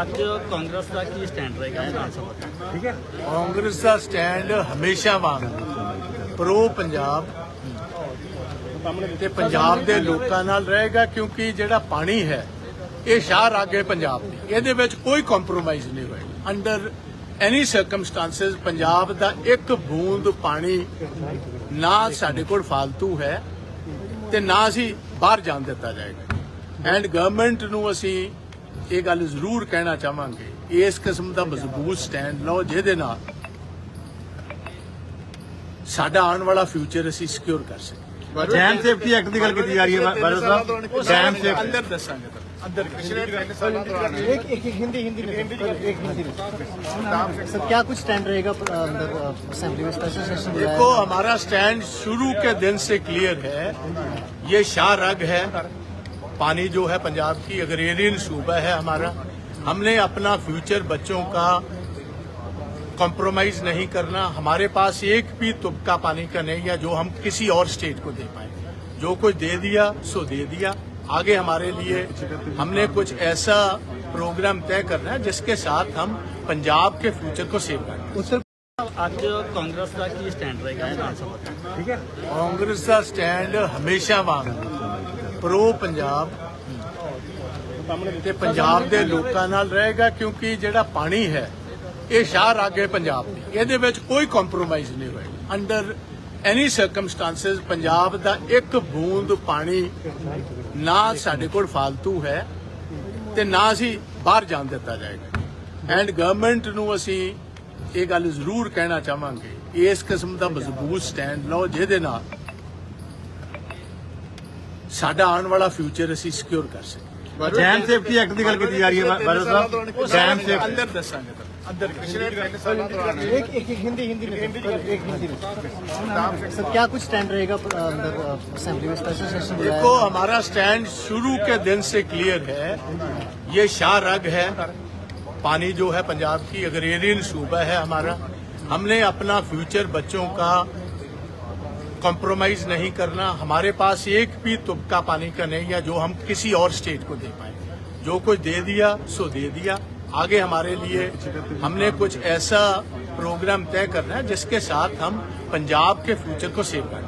ਅੱਜ ਕਾਂਗਰਸ ਦਾ ਕੀ ਸਟੈਂਡ ਰਹੇਗਾ ਵਿਧਾਨ ਸਭਾ ਦਾ ਠੀਕ ਹੈ। ਕਾਂਗਰਸ ਦਾ ਸਟੈਂਡ ਹਮੇਸ਼ਾ ਵਾਂਗ ਪ੍ਰੋ ਪੰਜਾਬ ਤੇ ਪੰਜਾਬ ਦੇ ਲੋਕਾਂ ਨਾਲ ਰਹੇਗਾ ਕਿਉਂਕਿ ਜਿਹੜਾ ਪਾਣੀ ਹੈ, ਇਹ ਸ਼ਾਹ ਰਾਗੇ ਪੰਜਾਬ ਦੀ। ਇਹਦੇ ਵਿੱਚ ਕੋਈ ਕੰਪਰੋਮਾਈਜ਼ ਨਹੀਂ ਹੋਏਗਾ। ਅੰਡਰ ਐਨੀ ਸਰਕਮਸਟੈਂਸਸ ਪੰਜਾਬ ਦਾ ਇੱਕ ਬੂੰਦ ਪਾਣੀ ਨਾ ਸਾਡੇ ਕੋਲ ਫालतू ਹੈ ਤੇ ਨਾ ਅਸੀਂ ਬਾਹਰ ਜਾਣ ਦਿੱਤਾ ਜਾਏਗਾ। ਐਂਡ ਗਵਰਨਮੈਂਟ ਨੂੰ ਅਸੀਂ ਇਹ ਗੱਲ ਜ਼ਰੂਰ ਕਹਿਣਾ ਚਾਹਾਂਗੇ ਇਸ ਕਿਸਮ ਦਾ ਮਜ਼ਬੂਤ ਸਟੈਂਡ ਲਓ ਜਿਹਦੇ ਨਾਲ ਸਾਡਾ ਆਉਣ ਵਾਲਾ ਫਿਊਚਰ ਅਸੀਂ ਸਿਕਿਉਰ ਕਰ ਸਕੀਏ ਡੈਮ ਸੇਫਟੀ ਐਕਟ ਦੀ ਗੱਲ ਕੀਤੀ ਜਾ ਰਹੀ ਹੈ ਬਾਦਲ ਸਾਹਿਬ ਡੈਮ ਸੇਫਟੀ ਅੰਦਰ ਦੱਸਾਂਗੇ ਤੁਹਾਨੂੰ ਅੰਦਰ एक एक एक हिंदी हिंदी में एक हिंदी में सर क्या कुछ स्टैंड रहेगा अ, अंदर असेंबली में स्पेशल सेशन देखो हमारा स्टैंड शुरू के दिन से क्लियर है ये शाह रग है پانی جو ہے پنجاب کی اگریرین صوبہ ہے ہمارا ہم نے اپنا فیوچر بچوں کا کمپرومائز نہیں کرنا۔ ہمارے پاس ایک بھی طبقہ پانی کا نہیں ہے جو ہم کسی اور سٹیٹ کو دے پائیں۔ جو کچھ دے دیا سو دے دیا۔ آگے ہمارے لیے ہم نے کچھ ایسا پروگرام طے کرنا ہے جس کے ساتھ ہم پنجاب کے فیوچر کو سیو کریں ਅੱਜ کا ਦਾ ਕੀ ਸਟੈਂਡ ਰਹੇਗਾ ਇਹ ਨਾਲ ਸਭ ਠੀਕ ਹੈ ਕਾਂਗਰਸ ਦਾ ਸਟੈਂਡ ਹਮੇਸ਼ਾ ਪ੍ਰੋ ਪੰਜਾਬ ਤੇ ਪੰਜਾਬ ਦੇ ਲੋਕਾਂ ਨਾਲ ਰਹੇਗਾ ਕਿਉਂਕਿ ਜਿਹੜਾ ਪਾਣੀ ਹੈ, ਇਹ ਸ਼ਾਹ ਰਾਗੇ ਪੰਜਾਬ ਦੀ। ਇਹਦੇ ਵਿੱਚ ਕੋਈ ਕੰਪਰੋਮਾਈਜ਼ ਨਹੀਂ ਹੋਏਗਾ। ਅੰਡਰ ਐਨੀ ਸਰਕਮਸਟੈਂਸਸ ਪੰਜਾਬ ਦਾ ਇੱਕ ਬੂੰਦ ਪਾਣੀ ਨਾ ਸਾਡੇ ਕੋਲ ਫालतू ਹੈ ਤੇ ਨਾ ਅਸੀਂ ਬਾਹਰ ਜਾਣ ਦਿੱਤਾ ਜਾਏਗਾ। ਐਂਡ ਗਵਰਨਮੈਂਟ ਨੂੰ ਅਸੀਂ ਇਹ ਗੱਲ ਜ਼ਰੂਰ ਕਹਿਣਾ ਚਾਹਾਂਗੇ, ਇਸ ਕਿਸਮ ਦਾ ਮਜ਼ਬੂਤ ਸਟੈਂਡ ਲਓ ਜਿਹਦੇ ਨਾਲ ਸਾਡਾ ਆਉਣ ਵਾਲਾ ਫਿਊਚਰ ਅਸੀਂ ਸਿਕਿਉਰ ਕਰ ਸਕੀਏ। ਡੈਮ ਸੇਫਟੀ ਐਕਟ ਦੀ ਗੱਲ ਕੀਤੀ ਜਾ ਰਹੀ ਹੈ ਬਾਦਲ ਸਾਹਿਬ। ਡੈਮ ਸੇਫਟੀ ਅੰਦਰ ਦੱਸਾਂਗੇ اندر ایک ایک کیا کچھ سٹینڈ رہے گا دیکھو ہمارا سٹینڈ شروع کے دن سے کلیئر ہے یہ شاہ رگ ہے پانی جو ہے پنجاب کی اگر صوبہ ہے ہمارا ہم نے اپنا فیوچر بچوں کا کمپرومائز نہیں کرنا، ہمارے پاس ایک بھی طبقہ پانی کا نہیں ہے جو ہم کسی اور اسٹیٹ کو دے پائیں۔ جو کچھ دے دیا، سو دے دیا۔ آگے ہمارے لیے ہم نے کچھ ایسا پروگرام طے کرنا ہے جس کے ساتھ ہم پنجاب کے فیوچر کو سیو کریں